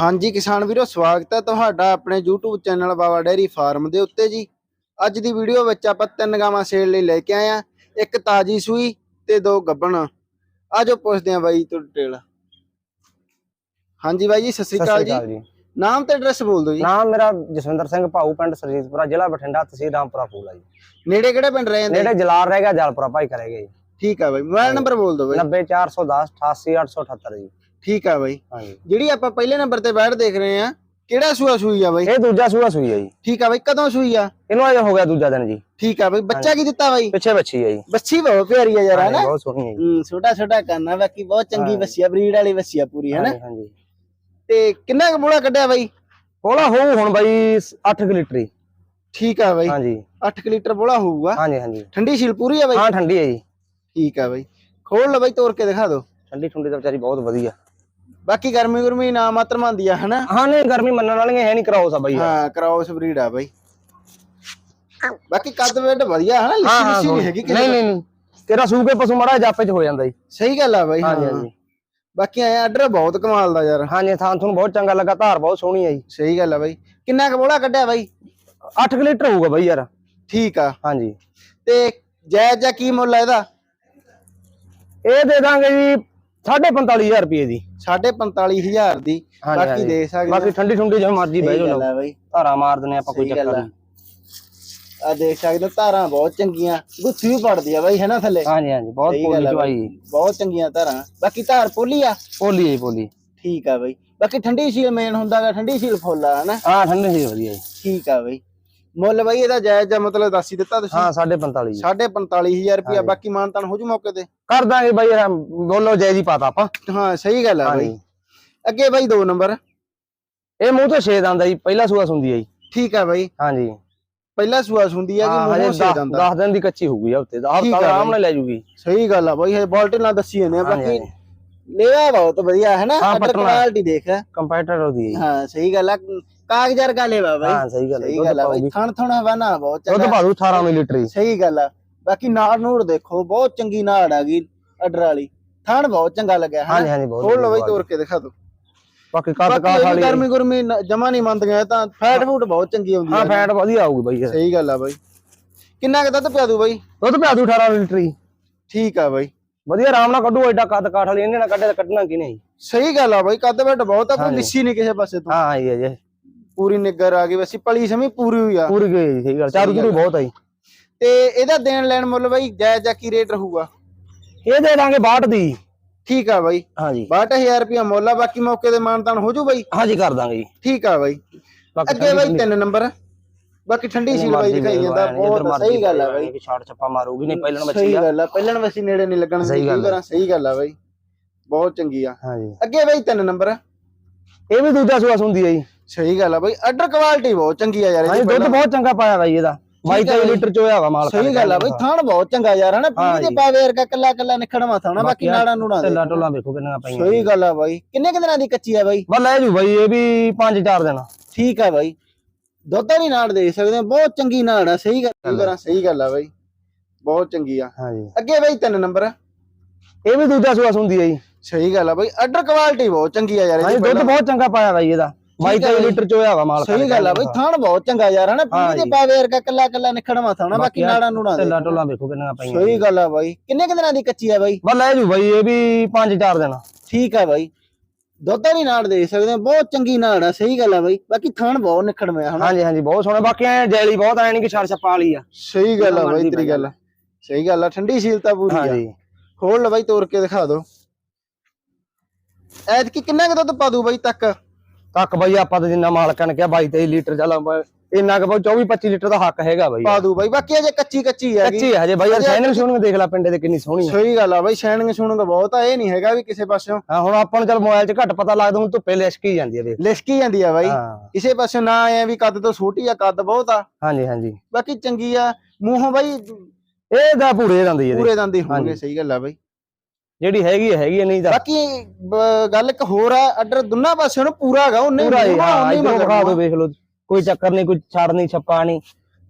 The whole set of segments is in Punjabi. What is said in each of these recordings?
ਹਾਂਜੀ ਕਿਸਾਨ ਵੀਰੋ ਸਵਾਗਤ ਹੈ ਤੁਹਾਡਾ ਆਪਣੇ YouTube channel Baba dairy farm ਦੇ ਉੱਤੇ ਜੀ। ਅੱਜ ਦੀ ਵੀਡੀਓ ਵਿੱਚ ਆਪਾਂ ਤਿੰਨ ਗਾਵਾਂ ਸੇਲ ਲਈ ਲੈ ਕੇ ਆਏ ਆ ਇੱਕ ਤਾਜੀ ਸੂਈ ਤੇ ਦੋ ਗੱਬਣ। ਆਜੋ ਪੁੱਛਦੇ ਆ ਬਾਈ ਤੋਂ ਡਿਟੇਲ। ਹਾਂਜੀ ਬਾਈ ਜੀ ਸਤਿ ਸ੍ਰੀ ਅਕਾਲ ਜੀ। ਨਾਮ ਤੇ ਐਡਰੈਸ ਬੋਲ ਦਿਓ ਜੀ। ਨਾਮ ਮੇਰਾ ਜਸਵਿੰਦਰ ਸਿੰਘ ਭਾਊ ਪਿੰਡ ਸਰਜੀਤਪੁਰਾ ਜ਼ਿਲ੍ਹਾ ਬਠਿੰਡਾ ਤਹਿਸੀਲ ਰਾਮਪੁਰਾ ਫੂਲ ਆ ਜੀ। ਨੇੜੇ ਕਿਹੜੇ ਪਿੰਡ ਰਹੇ ਜਾਂਦੇ ਨੇੜੇ ਜਲਾਲ ਰਹਿ ਗਿਆ ਜਲਪੁਰਾ ਭਾਈ ਕਰੇਗੇ ਜੀ। ਠੀਕ ਆ ਬਾਈ ਮੋਬਾਈਲ ਨੰਬਰ ਬੋਲ ਦਿਓ ਬਾਈ। 90410 88878 ਜੀ। ਠੀਕ ਆ ਬਾਈ। ਹਾਂਜੀ। ਜਿਹੜੀ ਆਪਾਂ ਪਹਿਲੇ ਨੰਬਰ ਤੇ ਬੈਠ ਦੇਖ ਰਹੇ ਆ ਕਿਹੜਾ ਸੂਆ ਸੂਈ ਆ ਬਾਈ? ਇਹ ਦੂਜਾ ਸੂਆ ਸੂਈ ਹੈ ਜੀ। ਠੀਕ ਆ ਬਾਈ ਕਦੋਂ ਸੂਈ ਆ? ਇਹਨੂੰ ਅਜੇ ਹੋ ਗਿਆ ਦੂਜਾ ਦਿਨ ਜੀ। ਠੀਕ ਆ ਬਾਈ ਬੱਚਾ ਕੀ ਦਿੱਤਾ ਬਾਈ? ਪਿੱਛੇ ਬੱਚੀ ਹੈ ਜੀ। ਬੱਚੀ ਬਹੁਤ ਪਿਆਰੀ ਆ ਯਾਰ ਹਨਾ? ਬਹੁਤ ਸੋਹਣੀ ਹੈ ਜੀ। ਹੂੰ ਛੋਟਾ ਛੋਟਾ ਕੰਨਾ ਬਾਕੀ ਬਹੁਤ ਚੰਗੀ ਆ ਬਰੀਡ ਵਾਲੀ ਬੱਸੀ ਆ ਪੂਰੀ ਹੈ ਨਾ ਹਾਂਜੀ। ਤੇ ਕਿੰਨਾ ਕੁ ਬੋਲਾ ਕੱਢਿਆ ਬਾਈ? ਕੋਲਾ ਹੋਊ ਹੁਣ ਬਾਈ 8 ਲੀਟਰ ਠੀਕ ਆ ਬਾਈ। ਹਾਂਜੀ। 8 ਲੀਟਰ ਬੋਲਾ ਹੋਊਗਾ। ਹਾਂਜੀ ਹਾਂਜੀ। ਠੰਡੀ ਸੀਲ ਪੂਰੀ ਆ ਬਾਈ? ਹਾਂ ਠੰਡੀ ਹੈ ਜੀ। ਠੀਕ ਆ ਬਾਈ। ਖੋਲ ਲਓ ਬਾਈ ਤੋੜ ਕੇ ਦਿਖਾ ਦਿਓ। ਠੰਡੀ ਠੰਡੀ ਤਾਂ ਵਿਚਾਰੀ ਬਹੁਤ ਵਧੀਆ। ਬਾਕੀ ਗਰਮੀ ਗੁਰਮੀ ਨਾ ਮਾਤਰ ਮੰਦੀ ਆ ਹਨਾ? ਹਾਂ ਨਹੀਂ ਗਰਮੀ ਮੰਨਣ ਵਾਲੀਆਂ ਹੈ ਨਹੀਂ ਕਰਾਉਸ ਆ ਬਾਈ। ਹਾਂ ਕਰਾਉਸ ਬਰੀਡ ਆ ਬਾਈ। ਬਾਕੀ ਕੱਦ ਵੇਟ ਵਧੀਆ ਹਨਾ? ਹਾਂ ਲਿੱਸੀ ਨਹੀਂ ਹੈਗੀ ਕਿਸੇ ਨਹੀਂ। ਨਹੀਂ ਨਹੀਂ। ਤੇਰਾ ਸੂਕੇ ਪਸ਼ੂ ਮੜਾ ਜਾਪੇ ਚ ਹੋ ਜਾਂਦਾ ਜੀ। ਸਹੀ ਗੱਲ ਆ ਬਾਈ ਹਾਂਜੀ ਹਾਂ। ਹਾਂਜੀ ਬਾਕੀ ਐ ਆਰਡਰ ਬਹੁਤ ਕਮਾਲ ਦਾ ਯਾਰ। ਹਾਂਜੀ ਥਾਂ ਤੁਹਾਨੂੰ ਬਹੁਤ ਚੰਗਾ ਲੱਗਾ ਧਾਰ ਬਹੁਤ ਸੋਹਣੀ ਹੈ ਜੀ। ਸਹੀ ਗੱਲ ਆ ਬਾਈ। ਕਿੰਨਾ ਕੁ ਬੋਲਾ ਕੱਢਿਆ ਬਾਈ? 8 ਲੀਟਰ ਹੋਊਗਾ ਬਾਈ ਯਾਰ। ਠੀਕ ਆ। ਹਾਂਜੀ। ਤੇ ਜਾਇਜ਼ ਜਾਂ ਕੀ ਮੁੱਲ ਆ ਇਹਦਾ? ਇਹ ਦੇ ਦਾਂਗੇ ਜੀ 45000 ਰੁਪਏ ਦੀ। 45000 ਦੀ। ਹਾਂਜੀ, ਬਾਕੀ ਹਾਂਜੀ। ਦੇ ਸਕਦੇ ਬਾਕੀ ਠੰਡੀ ਠੰਡੀ ਜਿਵੇਂ ਮਰਜ਼ੀ ਬਹਿ ਜਾਓ ਬਾਈ। ਧਾਰਾ ਮਾਰ ਦਨੇ ਆਪਾਂ ਕੋਈ ਸਹੀ ਗੱਲ ਚੱਕਰ ਆ। ਨਹੀਂ। ਆ ਦੇਖ ਸਕਦੇ ਹੋ ਧਾਰਾਂ ਬਹੁਤ ਚੰਗੀਆਂ। ਗੁੱਥੀ ਵੀ ਪੜਦੀ ਆ ਬਾਈ ਹੈ ਨਾ ਥੱਲੇ? ਹਾਂਜੀ ਹਾਂਜੀ ਬਹੁਤ ਸਹੀ ਪੋਲੀ ਆ ਚਵਾਈ। ਬਹੁਤ ਚੰਗੀਆਂ ਧਾਰਾਂ। ਬਾਕੀ ਧਾਰ ਪੋਲੀ ਆ? ਪੋਲੀ ਹੈ ਜੀ, ਪੋਲੀ। ਠੀਕ ਆ ਬਾਈ। ਬਾਕੀ ਠੰਡੀ ਸੀਲ ਮੇਨ ਹੁੰਦਾਗਾ ਠੰਡੀ ਸੀਲ ਫੁੱਲ ਆ ਹਨਾ ਹਾਂ ਠੰਡੀ ਸੀ ਵਧੀਆ ਜੀ। ਠੀਕ ਆ ਬਾਈ। ਮੁੱਲ ਬਾਈ ਇਹਦਾ ਜਾਇਜ਼ ਜਾਂ ਮਤਲਬ ਦੱਸ ਹੀ ਦਿੱਤਾ ਤੁਸੀਂ। ਹਾਂ 45000 ਜੀ। 45000 ਰੁਪਇਆ ਬਾਕੀ ਮਾਨਤਾਨ ਹੋ ਜੂ ਮੌਕੇ ਤੇ। ਕਰ ਦਾਂਗੇ ਬਾਈ ਯਾਰ ਬੋਲੋ ਜੈ ਜੀ ਪਾਤਾ ਆਪਾਂ। ਹਾਂ ਸਹੀ ਗੱਲ ਆ ਬਾਈ। ਹਾਂਜੀ। ਅੱਗੇ ਬਾਈ ਦੋ ਨੰਬਰ। ਇਹ ਮੂੰਹ ਤੋਂ ਛੇਦ ਆਂਦਾ ਜੀ ਪਹਿਲਾ ਸੂਆ ਸੁੰਦੀ ਹੈ ਜੀ। ਠੀਕ ਆ ਬਾਈ। ਹਾਂਜੀ। ਪਹਿਲਾ ਸੂਆ ਸੁੰਦੀ ਆ ਕਿ ਹਾਂ ਮੂੰਹੋਂ ਹਜੇ ਸੇ ਦੰਦਾ 10 ਦਿਨ ਦੀ ਕੱਚੀ ਹੋਊਗੀ ਹਫ਼ਤੇ ਦਾ। ਹਫਤਾ ਆ ਆਰਾਮ। ਨਾਲ ਲੈ ਜੂਗੀ। ਸਹੀ ਗੱਲ ਆ ਬਾਈ ਇਹ ਬਾਲਟੀ ਨਾਲ ਦੱਸੀ ਜਾਂਦੇ ਆ ਹਾਂਜੀ, ਬਾਕੀ ਹਾਂਜੀ। ਲੈਵਾ ਬਹੁਤ ਵਧੀਆ ਹੈ ਨਾ? ਹਾਂ। ਕੁਆਲਿਟੀ ਦੇਖ। ਕੰਪੈਟਰ ਉਹਦੀ ਹੈ। ਹਾਂ ਸਹੀ ਗੱਲ ਆ। ਕਾਗਜ਼ਾਰ ਕਾ ਲੈਵਾ ਬਾਈ ਹਾਂ ਸਹੀ ਗੱਲ ਹੈ ਸਹੀ ਦੁੱਧ ਗੱਲ ਆ ਬਾਈ ਥਣ ਥਣਾ ਵਾਨਾ ਬਹੁਤ ਦੁੱਧ ਚੰਗਾ। ਪਾ ਦੂ 18 ਲੀਟਰ ਹੀ। ਸਹੀ ਗੱਲ ਆ। ਬਾਕੀ ਨਾੜ ਨੂੜ ਦੇਖੋ ਬਹੁਤ ਚੰਗੀ ਨਾੜ ਆ ਗਈ ਅਡਰ ਵਾਲੀ। ਥਣ ਬਹੁਤ ਚੰਗਾ ਲੱਗਿਆ ਹੈ ਹਾਂਜੀ ਬਹੁਤ ਖੋਲ ਲਓ ਬਾਈ ਤੋੜ ਕੇ ਦਿਖਾ ਦਿਓ। ਬਾਕੀ ਕੱਦ ਕਾਠ ਵੀ ਵਾਲੀ ਗਰਮੀ ਗੁਰਮੀ ਜਮਾ ਨਹੀਂ ਮੰਨਦੀਆਂ ਤਾਂ ਫੈਟ ਫੂਡ ਬਹੁਤ ਚੰਗੀ ਆਉਂਦੀ ਹਾਂ ਫੈਟ ਵਧੀਆ ਆਊਗੀ ਬਾਈ ਸਹੀ ਗੱਲ ਆ ਬਾਈ। ਕਿੰਨਾ ਕੁ ਦੁੱਧ ਪਿਆ ਦੂ ਬਾਈ? ਦੁੱਧ ਪਿਆ ਦੂ 18 ਲੀਟਰ ਠੀਕ ਆ ਬਾਈ। ਵਧੀਆ ਆਰਾਮ ਨਾਲ ਕੱਢੂ ਐਡਾ ਕੱਦ ਕਾਠ ਵਾਲੀ ਇਹਨੇ ਨਾਲ ਕੱਢੇ ਤਾਂ ਕੱਢਣਾ ਕੀ ਨਹੀਂ ਸਹੀ ਗੱਲ ਆ ਬਾਈ ਕੱਦ ਬੈਠ ਬਹੁਤ ਆ ਕੋਈ। ਲਿੱਸੀ ਨਹੀਂ ਕਿਸੇ ਪਾਸੇ ਤੋਂ। ਹਾਂ ਆਈ ਹੈ ਜੇ। ਪੂਰੀ ਨਿੱਗਰ ਆ ਗਈ ਵੈਸੀ ਪਲੀ ਸਮੀ ਪੂਰੀ ਹੋਈ ਆ। ਪੂਰੀ ਗਈ ਸਹੀ ਗੱਲ ਚਾਰੂ ਚੂਰੂ ਬਹੁਤ ਆਈ। ਤੇ ਇਹਦਾ ਦੇਣ ਲੈਣ ਮੁੱਲ ਬਾਈ ਜਾਇਜ਼ ਜਾਂ ਕੀ ਰੇਟ ਰਹੂਗਾ? ਇਹ ਦੇ ਦਾਂਗੇ 62 ਦੀ। ਠੀਕ ਆ ਬਾਈ। ਹਾਂਜੀ। 62000 ਰੁਪਇਆ ਮੁੱਲ ਆ ਬਾਕੀ ਮੌਕੇ ਤੇ ਮਾਨਤਾਨ ਹੋ ਜੂ ਬਾਈ। ਹਾਂਜੀ ਕਰ ਦਾਂਗੇ ਜੀ। ਠੀਕ ਆ ਬਾਈ। ਅੱਗੇ ਬਾਈ ਤਿੰਨ ਨੰਬਰ। ਬਾਕੀ ਠੰਡੀ ਸੀਲ ਬਾਈ ਦਿਖਾਈ ਜਾਂਦਾ ਬਹੁਤ ਸਹੀ ਗੱਲ ਆ ਬਾਈ। ਛਾੜ ਛੱਪਾ ਮਾਰੂਗੀ ਨਹੀਂ ਪਹਿਲਣ ਸਹੀ ਬੱਚੀ ਆ। ਗੱਲ ਆ ਪਹਿਲਣ ਵਸੀ ਨੇੜੇ ਨਹੀਂ ਲੱਗਣ ਸਹੀ ਗੱਲ ਸਹੀ ਗੱਲ ਆ ਬਾਈ। ਬਹੁਤ ਚੰਗੀ ਆ। ਹਾਂਜੀ। ਅੱਗੇ ਬਾਈ ਤਿੰਨ ਨੰਬਰ। ਇਹ ਵੀ ਦੂਜਾ ਸੂਆ ਸੁੰਦੀ ਹੈ ਜੀ। ਸਹੀ ਗੱਲ ਆ ਬਾਈ ਆਰਡਰ ਕੁਆਲਿਟੀ ਬਹੁਤ ਚੰਗੀ ਆ ਯਾਰ ਹਾਂਜੀ ਦੁੱਧ ਬਹੁਤ ਚੰਗਾ ਪਾਇਆ ਬਾਈ ਇਹਦਾ। ਬਾਈ ਠੀਕ ਆ ਤੇ ਬਾਈ। ਲੀਟਰ ਚੋਇਆ ਵਾ ਮਾਲ ਸਹੀ ਗੱਲ ਆ ਬਾਈ ਥਾਣ ਬਹੁਤ ਚੰਗਾ ਯਾਰ ਹਨਾ? ਪੀੜੀ ਦੇ। ਪਾਵੇ ਵਰਗਾ ਕੱਲਾ ਕੱਲਾ ਨਿਖੜਵਾ ਥਾਣਾ ਬਾਕੀ ਨਾੜਾ ਨੂੜਾ ਢਿੱਲਾ ਢੋਲਾ ਵੇਖੋ ਕਿੰਨਾ ਪਾਈਆਂ ਸਹੀ ਗੱਲ ਆ ਬਾਈ। ਕਿੰਨੇ ਕੁ ਦਿਨਾਂ ਦੀ ਕੱਚੀ ਆ ਬਾਈ? ਬਸ ਲੈ ਜੂ ਬਾਈ ਇਹ ਵੀ 5-4 ਦਿਨ। ਠੀਕ ਆ ਬਾਈ। ਦੁੱਧ ਵਾਲੀ ਨਾੜ ਦੇ ਸਕਦੇ ਆ ਬਹੁਤ ਚੰਗੀ ਨਾੜ ਆ ਸਹੀ ਗੱਲ ਵਾਰਾਂ ਸਹੀ ਗੱਲ ਆ ਬਾਈ। ਬਹੁਤ ਚੰਗੀ ਆ। ਹਾਂਜੀ। ਅੱਗੇ ਬਾਈ ਤਿੰਨ ਨੰਬਰ। ਇਹ ਵੀ ਦੂਜਾ ਸੂਆ ਸੁੰਦੀ ਹੈ ਜੀ। ਸਹੀ ਗੱਲ ਆ ਬਾਈ ਆਰਡਰ ਕੁਆਲਿਟੀ ਬਹੁਤ ਚੰਗੀ ਆ ਯਾਰ ਹਾਂਜੀ ਦੁੱਧ ਬਹੁਤ ਚੰਗਾ ਪਾਇਆ ਬਾਈ ਇਹਦਾ। ਬਾਈ ਠੀਕ ਆ ਤੇ ਬਾਈ। ਲੀਟਰ ਚੋਇਆ ਵਾ ਮਾਲ ਸਹੀ ਗੱਲ ਆ ਬਾਈ ਥਾਣ ਬਹੁਤ ਚੰਗਾ ਯਾਰ ਹਨਾ? ਪੀੜੀ ਦੇ। ਪਾਵੇ ਵਰਗਾ ਕੱਲਾ ਕੱਲਾ ਨਿਖੜਵਾ ਥਾਣਾ ਬਾਕੀ ਨਾੜਾ ਨੂੜਾ ਦੇ। ਢਿੱਲਾ ਢੋਲਾ ਵੇਖੋ ਕਿੰਨਾ ਪਾਈਆਂ ਸਹੀ ਗੱਲ ਆ ਬਾਈ। ਕਿੰਨੇ ਕੁ ਦਿਨਾਂ ਦੀ ਕੱਚੀ ਆ ਬਾਈ? ਬਸ ਲੈ ਜੂ ਬਾਈ ਇਹ ਵੀ 5-4 ਦਿਨ। ਠੀਕ ਆ ਬਾਈ। ਦੁੱਧ ਵਾਲੀ ਨਾੜ ਦੇ ਸਕਦੇ ਬਹੁਤ ਚੰਗੀ ਨਾੜ ਆ ਸਹੀ ਗੱਲ ਆ ਬਾਈ। ਬਾਕੀ ਥਾਣ ਬਹੁਤ ਨਿਖੜਵਾ ਹਨਾ? ਹਾਂਜੀ ਹਾਂਜੀ ਬਹੁਤ ਸੋਹਣਾ। ਬਾਕੀ ਐ ਜੈਲੀ ਬਹੁਤ ਐ ਨਹੀਂ ਕਿ ਛੜ ਛੱਪਾ ਵਾਲੀ ਆ। ਸਹੀ ਗੱਲ ਆ ਬਾਈ ਤੇਰੀ ਗੱਲ। ਸਹੀ ਗੱਲ ਆ ਠੰਡੀ ਸੀਲਤਾ ਪੂਰੀ ਆ। ਹਾਂਜੀ। ਖੋਲ ਲਓ ਬਾਈ ਤੋੜ ਕੇ ਦਿਖਾ ਦਿਓ। ਐਤਕੀ ਕਿੰਨਾ ਕੁ ਦੁੱਧ ਪਾ ਦੂ ਬਾਈ ਤੱਕ? ਤੱਕ ਬਾਈ ਆਪਾਂ ਤਾਂ ਜਿੰਨਾ ਮਾਲਕਾਂ ਨੇ ਕਿਹਾ 22 ਲੀਟਰ ਚੱਲ ਇੰਨਾ ਕੁ ਬਾਈ 24 25 ਲੀਟਰ ਦਾ ਹੱਕ ਹੈਗਾ ਬਾਈ। ਪਾ ਦੂ ਬਾਈ ਬਾਕੀ ਅਜੇ ਕੱਚੀ ਕੱਚੀ ਹੈਗੀ ਕੱਚੀ ਹੈ ਹਜੇ ਬਾਈ ਯਾਰ ਸੁਣਨ ਦੇਖ ਲੈ ਪਿੰਡੇ ਦੇ ਕਿੰਨੀ ਸੋਹਣੀ ਆ। ਸਹੀ ਗੱਲ ਆ ਬਾਈ ਸ਼ੈਨਿੰਗ ਸੁਣਨ ਬਹੁਤ ਆ ਇਹ ਨਹੀਂ ਹੈਗਾ ਵੀ ਕਿਸੇ ਪਾਸਿਓਂ। ਹਾਂ ਹੁਣ ਆਪਾਂ ਨੂੰ ਚੱਲ ਮੋਬਾਈਲ 'ਚ ਘੱਟ ਪਤਾ ਲੱਗਦਾ ਹੁਣ ਧੁੱਪੇ ਲਿਸ਼ਕੀ ਜਾਂਦੀ ਆ ਵੇਖ ਲਿਸ਼ਕੀ ਜਾਂਦੀ ਆ ਬਾਈ। ਹਾਂ। ਕਿਸੇ ਪਾਸਿਓਂ ਨਾ ਐ ਵੀ ਕੱਦ ਤੋਂ ਛੋਟੀ ਆ ਕੱਦ ਬਹੁਤ ਆ। ਹਾਂਜੀ ਹਾਂਜੀ। ਬਾਕੀ ਚੰਗੀ ਆ ਮੂੰਹੋਂ ਬਾਈ ਇਹ ਦਾ ਪੂਰੇ ਜਾਂਦੀ ਇਹਦੇ ਪੂਰੇ ਦੰਦੀ ਹੋਣਗੇ। ਸਹੀ ਗੱਲ ਆ ਬਾਈ। ਜਿਹੜੀ ਹੈਗੀ ਹੈਗੀ ਨਹੀਂ ਤਾਂ। ਬਾਕੀ ਬ- ਗੱਲ ਇੱਕ ਹੋਰ ਆ ਆਰਡਰ ਦੋਨਾਂ ਪਾਸਿਓਂ ਨੂੰ ਪੂਰਾ ਹੈਗਾ ਉਹਨੇ ਪੂਰਾ ਹੀ ਹਾਂ ਇਧਰੋਂ ਦਿਖਾ ਦਿਓ। ਵੇਖ ਲਓ ਕੋਈ ਚੱਕਰ ਨਹੀਂ ਕੋਈ ਛੜ ਨਹੀਂ ਛੱਪਾ ਨਹੀਂ।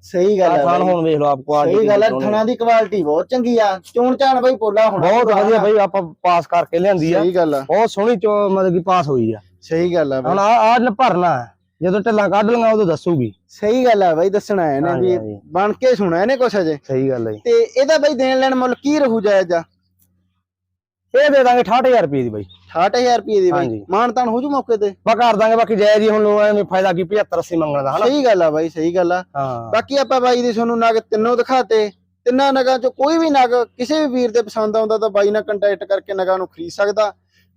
ਸਹੀ ਗੱਲ ਆ ਆਸਾਨ ਬਾਈ। ਹੁਣ ਵੇਖ ਲਓ ਆਪ ਕੁਆਲਿਟੀ ਸਹੀ ਗੱਲ ਆ ਥਣਾ ਦੀ ਕੁਆਲਿਟੀ ਬਹੁਤ ਚੰਗੀ ਆ। ਚੋਣ ਚਾਣ ਬਾਈ ਪੋਲਾ ਹੋਣਾ ਬਹੁਤ ਵਧੀਆ ਬਾਈ ਆਪਾਂ ਪਾਸ ਕਰਕੇ ਲਿਆਂਦੀ ਆ। ਸਹੀ ਗੱਲ ਆ। ਬਹੁਤ ਸੋਹਣੀ ਚੋ ਮਤਲਬ ਕਿ ਪਾਸ ਹੋਈ ਆ। ਸਹੀ ਗੱਲ ਆ ਬਾਈ। ਹੁਣ ਆ ਆ ਨ ਭਰਨਾ ਹੈ। ਜਦੋਂ ਢਿੱਲਾਂ ਕੱਢ ਲਈਆਂ ਉਦੋਂ ਦੱਸੂਗੀ। ਸਹੀ ਗੱਲ ਆ ਬਾਈ ਦੱਸਣਾ ਹੈ ਇਹਨੇ ਹਾਂਜੀ, ਵੀ ਹਾਂਜੀ। ਬਣ ਕੇ ਸੁਣਿਆ ਇਹਨੇ ਕੁਛ ਅਜੇ। ਸਹੀ ਗੱਲ ਹੈ। ਤੇ ਇਹਦਾ ਬਾਈ ਦੇਣ ਲੈਣ ਮੁੱਲ ਕੀ ਰਹੂ ਜਾਇਜ਼ ਆ? ਇਹ ਦੇ ਦਾਂਗੇ 68000 ਰੁਪਏ ਦੀ ਬਾਈ। 68000 ਰੁਪਏ ਦੀ ਬਾਈ। ਹਾਂਜੀ। ਮਾਨਤਾਨ ਹੋ ਜੂ ਮੌਕੇ ਤੇ? ਬਾ ਕਰ ਦਾਂਗੇ ਬਾਕੀ ਜਾਇਜ਼ ਹੀ ਹੁਣ ਐਵੇਂ ਫਾਇਦਾ ਕੀ 75 80 ਮੰਗਣ ਦਾ ਹਨਾ? ਸਹੀ ਗੱਲ ਆ ਬਾਈ ਸਹੀ ਗੱਲ ਆ। ਹਾਂ। ਬਾਕੀ ਆਪਾਂ ਬਾਈ ਦੀ ਤੁਹਾਨੂੰ ਨਗ ਤਿੰਨੋਂ ਦਿਖਾਤੇ। ਤਿੰਨਾਂ ਨਗਾਂ ਚੋਂ ਕੋਈ ਵੀ ਨਗ ਕਿਸੇ ਵੀ ਵੀਰ ਦੇ ਪਸੰਦ ਆਉਂਦਾ ਤਾਂ ਬਾਈ ਨਾਲ ਕੰਟੈਕਟ ਕਰਕੇ ਨਗਾਂ ਨੂੰ ਖਰੀਦ ਸਕਦਾ।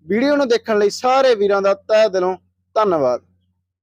ਵੀਡੀਓ ਨੂੰ ਦੇਖਣ ਲਈ ਸਾਰੇ ਵੀਰਾਂ ਦਾ ਤਹਿ ਦਿਲੋਂ ਧੰਨਵਾਦ।